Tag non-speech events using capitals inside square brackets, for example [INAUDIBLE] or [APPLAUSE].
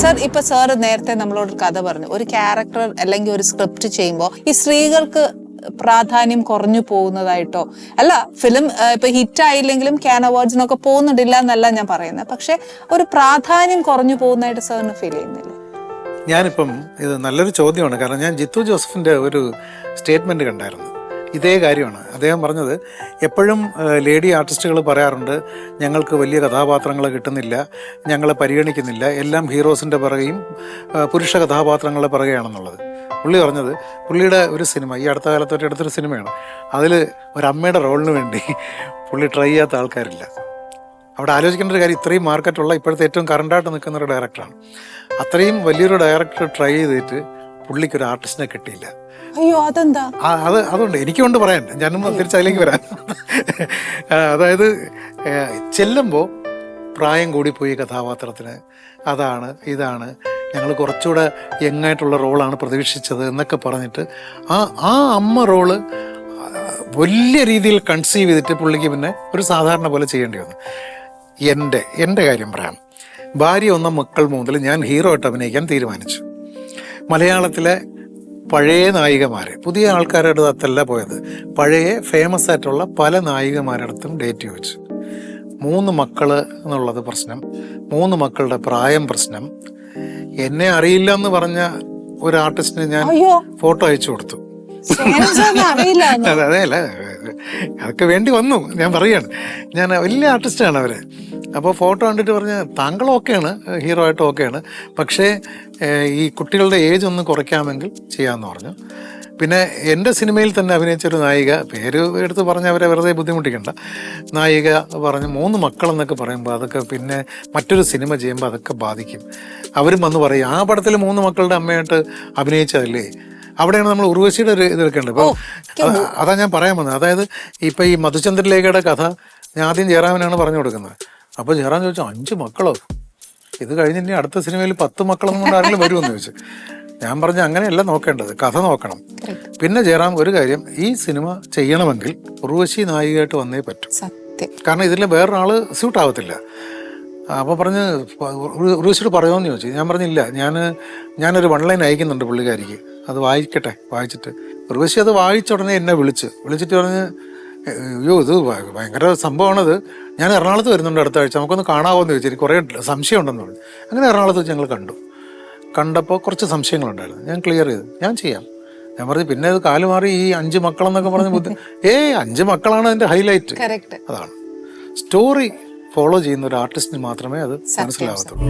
Sir ഇപ്പൊ sir നേരത്തെ നമ്മളോട് കഥ പറഞ്ഞു. ഒരു ക്യാരക്ടർ അല്ലെങ്കിൽ ഒരു സ്ക്രിപ്റ്റ് ചെയ്യുമ്പോൾ ഈ സ്ത്രീകൾക്ക് പ്രാധാന്യം കുറഞ്ഞു പോകുന്നതായിട്ടോ? അല്ല ഫിലിം ഇപ്പൊ ഹിറ്റ് ആയില്ലെങ്കിലും ക്യാൻ അവാർഡ്സിനൊക്കെ പോകുന്നുണ്ടില്ല എന്നല്ല ഞാൻ പറയുന്നത്. പക്ഷെ ഒരു പ്രാധാന്യം കുറഞ്ഞു പോകുന്നതായിട്ട് സാറിന് ഫീൽ ചെയ്യുന്നില്ല? ഞാനിപ്പം ഇത് നല്ലൊരു ചോദ്യമാണ്. കാരണം ഞാൻ ജിത്തു ജോസഫിന്റെ ഒരു സ്റ്റേറ്റ്മെന്റ് കണ്ടായിരുന്നു. ഇതേ കാര്യമാണ്. അദ്ദേഹം പറഞ്ഞത് എപ്പോഴും ലേഡി ആർട്ടിസ്റ്റുകൾ പറയാറുണ്ട് ഞങ്ങൾക്ക് വലിയ കഥാപാത്രങ്ങൾ കിട്ടുന്നില്ല ഞങ്ങളെ പരിഗണിക്കുന്നില്ല എല്ലാം ഹീറോസിന്റെ പിറകെയും പുരുഷ കഥാപാത്രങ്ങളുടെ പിറകെയാണെന്നുള്ളത്. പുള്ളി പറഞ്ഞത് പുള്ളിയുടെ ഒരു സിനിമ ഈ അടുത്ത കാലത്ത് അടുത്തൊരു സിനിമയാണ്. അതിൽ ഒരമ്മയുടെ റോളിന് വേണ്ടി പുള്ളി ട്രൈ ചെയ്യാത്ത ആൾക്കാരില്ല. അവിടെ ആലോചിക്കേണ്ട ഒരു കാര്യം ഇത്രയും മാർക്കറ്റുള്ള ഇപ്പോഴത്തെ ഏറ്റവും കറണ്ടായിട്ട് നിൽക്കുന്ന ഒരു ഡയറക്ടറാണ്. അത്രയും വലിയൊരു ഡയറക്ടർ ട്രൈ ചെയ്തിട്ട് പുള്ളിക്ക് ഒരു ആർട്ടിസ്റ്റിനെ കിട്ടിയില്ല. അയ്യോ അതെന്താ? അത് അതുകൊണ്ട് എനിക്കുണ്ട് പറയാൻ. ഞാനും തിരിച്ച് അതിലേക്ക് വരാം. അതായത് ചെല്ലുമ്പോൾ പ്രായം കൂടിപ്പോയി കഥാപാത്രത്തിന് അതാണ് ഇതാണ്. ഞങ്ങൾ കുറച്ചുകൂടെ യങ്ങായിട്ടുള്ള റോളാണ് പ്രതീക്ഷിച്ചത് എന്നൊക്കെ പറഞ്ഞിട്ട് ആ ആ അമ്മ റോൾ വലിയ രീതിയിൽ കൺസീവ് ചെയ്തിട്ട് പുള്ളിക്ക് പിന്നെ ഒരു സാധാരണ പോലെ ചെയ്യേണ്ടി വന്നു. എന്റെ എന്റെ കാര്യം പറയാം. ഭാര്യ ഒന്ന മക്കൾ മുതൽ ഞാൻ ഹീറോ ആയിട്ട് അഭിനയിക്കാൻ തീരുമാനിച്ചു. മലയാളത്തിലെ പഴയ നായികമാർ പുതിയ ആൾക്കാരുടെ അടുത്തല്ല പോയത്. പഴയ ഫേമസ് ആയിട്ടുള്ള പല നായികമാരുടെ അടുത്തും ഡേറ്റ് ചോദിച്ചു. മൂന്ന് മക്കൾ എന്നുള്ളത് പ്രശ്നം. മൂന്ന് മക്കളുടെ പ്രായം പ്രശ്നം. എന്നെ അറിയില്ല എന്ന് പറഞ്ഞ ഒരു ആർട്ടിസ്റ്റിന് ഞാൻ ഫോട്ടോ അയച്ചു കൊടുത്തു. [LAUGHS] അതെ അല്ല അതൊക്കെ വേണ്ടി വന്നു. ഞാൻ പറയാണ്. ഞാൻ വലിയ ആർട്ടിസ്റ്റാണ് അവർ. അപ്പോൾ ഫോട്ടോ കണ്ടിട്ട് പറഞ്ഞ് താങ്കൾ ഓക്കെയാണ് ഹീറോ ആയിട്ട് ഓക്കെയാണ്. പക്ഷേ ഈ കുട്ടികളുടെ ഏജ് ഒന്ന് കുറയ്ക്കാമെങ്കിൽ ചെയ്യാമെന്ന് പറഞ്ഞു. പിന്നെ എന്റെ സിനിമയിൽ തന്നെ അഭിനയിച്ച ഒരു നായിക പേര് എടുത്ത് പറഞ്ഞ് അവരെ വെറുതെ ബുദ്ധിമുട്ടിക്കണ്ട. നായിക പറഞ്ഞ് മൂന്ന് മക്കളെന്നൊക്കെ പറയുമ്പോൾ അതൊക്കെ പിന്നെ മറ്റൊരു സിനിമ ചെയ്യുമ്പോൾ അതൊക്കെ ബാധിക്കും. അവരും വന്ന് പറയും ആ പടത്തിൽ മൂന്ന് മക്കളുടെ അമ്മയായിട്ട് അഭിനയിച്ചതല്ലേ? അവിടെയാണ് നമ്മൾ ഉർവശിയുടെ ഒരു ഇത് ഇപ്പോൾ അപ്പോൾ അതാ ഞാൻ പറയാൻ വന്നത്. അതായത് ഇപ്പം ഈ മധുചന്ദ്രലേഖയുടെ കഥ ഞാൻ ആദ്യം ജയറാമനാണ് പറഞ്ഞു കൊടുക്കുന്നത്. അപ്പോൾ ജയറാം ചോദിച്ചു അഞ്ച് മക്കളോ? ഇത് കഴിഞ്ഞ് ഇനി അടുത്ത സിനിമയിൽ പത്ത് മക്കളൊന്നും കൊണ്ട് ആരെങ്കിലും വരുമെന്ന് ചോദിച്ചു. ഞാൻ പറഞ്ഞു അങ്ങനെയല്ല നോക്കേണ്ടത് കഥ നോക്കണം. പിന്നെ ജയറാം ഒരു കാര്യം ഈ സിനിമ ചെയ്യണമെങ്കിൽ ഉർവശി നായികയായിട്ട് വന്നേ പറ്റും. കാരണം ഇതിൽ വേറൊരാൾ സ്യൂട്ട് ആവത്തില്ല. അപ്പോൾ പറഞ്ഞ് ഉറുവശിയോട് പറയുമെന്ന് ചോദിച്ചു. ഞാൻ പറഞ്ഞില്ല ഞാൻ ഞാനൊരു വൺ ലൈൻ അയക്കുന്നുണ്ട് പുള്ളിക്കാരിക്ക്. അത് വായിക്കട്ടെ വായിച്ചിട്ട്. ഉർവശി അത് വായിച്ച ഉടനെ എന്നെ വിളിച്ച്. വിളിച്ചിട്ട് പറഞ്ഞ് അയ്യോ ഇത് ഭയങ്കര സംഭവമാണത്. ഞാൻ എറണാകുളത്ത് വരുന്നുണ്ട് അടുത്ത ആഴ്ച. നമുക്കൊന്ന് കാണാമോ എന്ന് ചോദിച്ചു. എനിക്ക് കുറേ സംശയം ഉണ്ടെന്ന് പറഞ്ഞു. അങ്ങനെ എറണാകുളത്ത് വെച്ച് ഞങ്ങൾ കണ്ടു. കണ്ടപ്പോൾ കുറച്ച് സംശയങ്ങളുണ്ടായിരുന്നു. ഞാൻ ക്ലിയർ ചെയ്തു. ഞാൻ ചെയ്യാം. ഞാൻ പറഞ്ഞു പിന്നെ അത് കാലുമാറി ഈ അഞ്ച് മക്കളെന്നൊക്കെ പറഞ്ഞ് ബുദ്ധി [LAUGHS] ഏ അഞ്ച് മക്കളാണ് അതിന്റെ ഹൈലൈറ്റ് അതാണ്. സ്റ്റോറി ഫോളോ ചെയ്യുന്ന ഒരു ആർട്ടിസ്റ്റിന് മാത്രമേ അത് മനസ്സിലാവത്തുള്ളൂ.